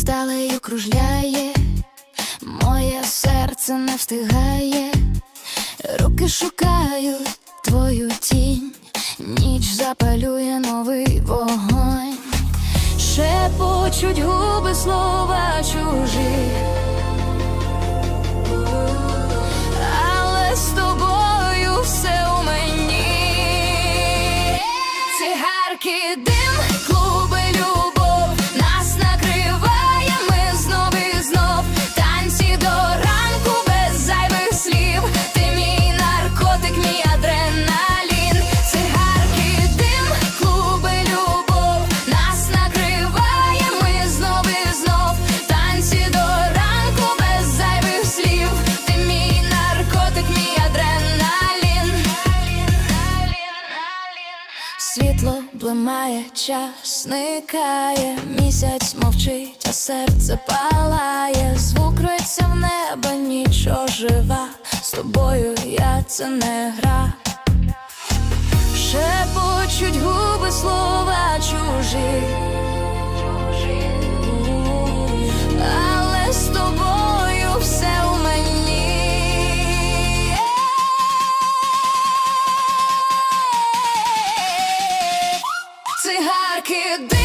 сталею кружляє, моє серце не встигає, руки шукають твою тінь, ніч запалює новий вогонь, шепочуть губи слова чужі. Світло блимає, час зникає, місяць мовчить, а серце палає, звук рветься в небо, нічого жива. З тобою я це не гра. que